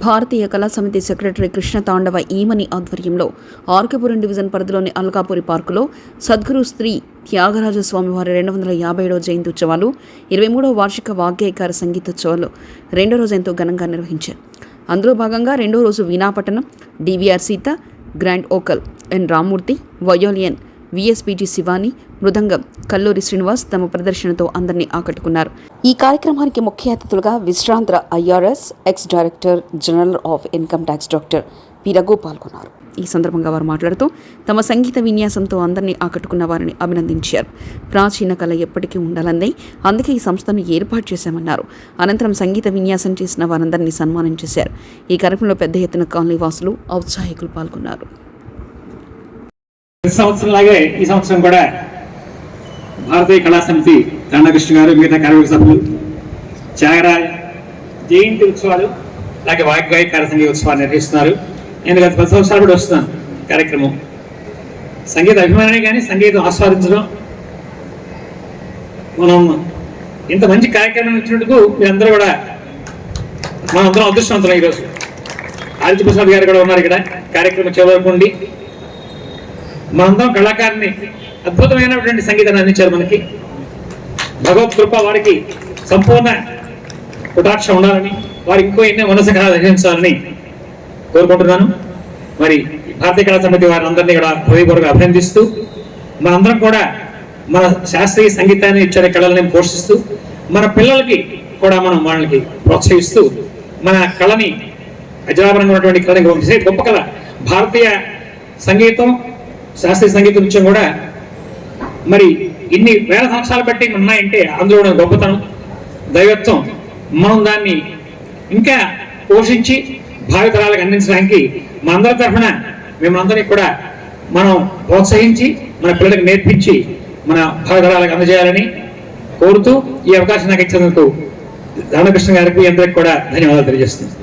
భారతీయ కళా సమితి సెక్రటరీ కృష్ణ తాండవ ఈమని ఆధ్వర్యంలో ఆర్కపురం డివిజన్ పరిధిలోని అల్కాపురి పార్కులో సద్గురు శ్రీ త్యాగరాజ స్వామి వారి రెండు వందల యాభై ఏడవ జయంతి ఉత్సవాలు ఇరవై మూడవ వార్షిక వాగ్గేయకార సంగీతోత్సవాలు రెండో రోజు ఎంతో ఘనంగా నిర్వహించారు. అందులో భాగంగా రెండో రోజు Veenapattanam DVR Seetha grand vocal N Rammurthy violin VSPG Shivani mridangam Kalluri Srinivas తమ ప్రదర్శనతో అందరినీ ఆకట్టుకున్నారు. ఈ కార్యక్రమానికి ముఖ్య అతిథులుగా విశ్రాంత IRS ex director general of income tax doctor P. Raghu పాల్గొన్నారు. ఈ సందర్భంగా వారు మాట్లాడుతూ తమ సంగీత విన్యాసంతో అందరినీ ఆకట్టుకున్న వారిని అభినందించారు. ప్రాచీన కళ ఎప్పటికీ ఉండాలని అందుకే ఈ సంస్థను ఏర్పాటు చేశామన్నారు. అనంతరం సంగీత విన్యాసం చేసిన వారందరినీ సన్మానం చేశారు. ఈ కార్యక్రమంలో పెద్ద ఎత్తున కాలనీ వాసులు ఔత్సాహికులు పాల్గొన్నారు. ప్రతి సంవత్సరం లాగే ఈ సంవత్సరం కూడా భారతీయ కళా సమితి గారు మిగతా కార్మిక సభ్యులు త్యాగరాజ్ జయంతి ఉత్సవాలు అలాగే వాగ్వాయి కార్య ఉత్సవాలు నిర్వహిస్తున్నారు. నేను గత పది సంవత్సరాలు కూడా వస్తున్నాను కార్యక్రమం. సంగీత అభిమానమే కానీ సంగీతం ఆస్వాదించడం. మనం ఇంత మంచి కార్యక్రమం ఇచ్చినందుకు మీరందరూ కూడా మనందరం అందరం అదృష్టవంతులం ఈరోజు. ఆదిత్య ప్రసాద్ గారు కూడా ఉన్నారు ఇక్కడ. కార్యక్రమం చివరకు ఉండి మనందరం కళాకారిని అద్భుతమైనటువంటి సంగీతాన్ని అందించారు మనకి. భగవత్ కృప వారికి సంపూర్ణ కుటాక్ష ఉండాలని వారి ఇంకో ఎన్నో మనసు కళించాలని కోరుకుంటున్నాను. మరి భారతీయ కళా సమితి వారి అందరినీ కూడా హృదయపూర్వక అభినందిస్తూ మనందరం కూడా మన శాస్త్రీయ సంగీతాన్ని ఇచ్చే కళల్ని పోషిస్తూ మన పిల్లలకి కూడా మనం వాళ్ళకి ప్రోత్సహిస్తూ మన కళని అజరాబరంగా ఉన్నటువంటి కళని గొప్ప కళ భారతీయ సంగీతం శాస్త్రీయ సంగీత నృత్యం కూడా. మరి ఇన్ని వేల సంవత్సరాలు బట్టి ఉన్నాయంటే అందులో ఉన్న గొప్పతనం దైవత్వం మనం దాన్ని ఇంకా పోషించి భావితరాలకు అందించడానికి మనందరి తరఫున మేమందరినీ కూడా మనం ప్రోత్సహించి మన పిల్లలకు నేర్పించి మన భావితరాలకు అందజేయాలని కోరుతూ ఈ అవకాశం నాకు ఇచ్చినందుకు రామకృష్ణ గారికి అందరికి కూడా ధన్యవాదాలు తెలియజేస్తున్నాను.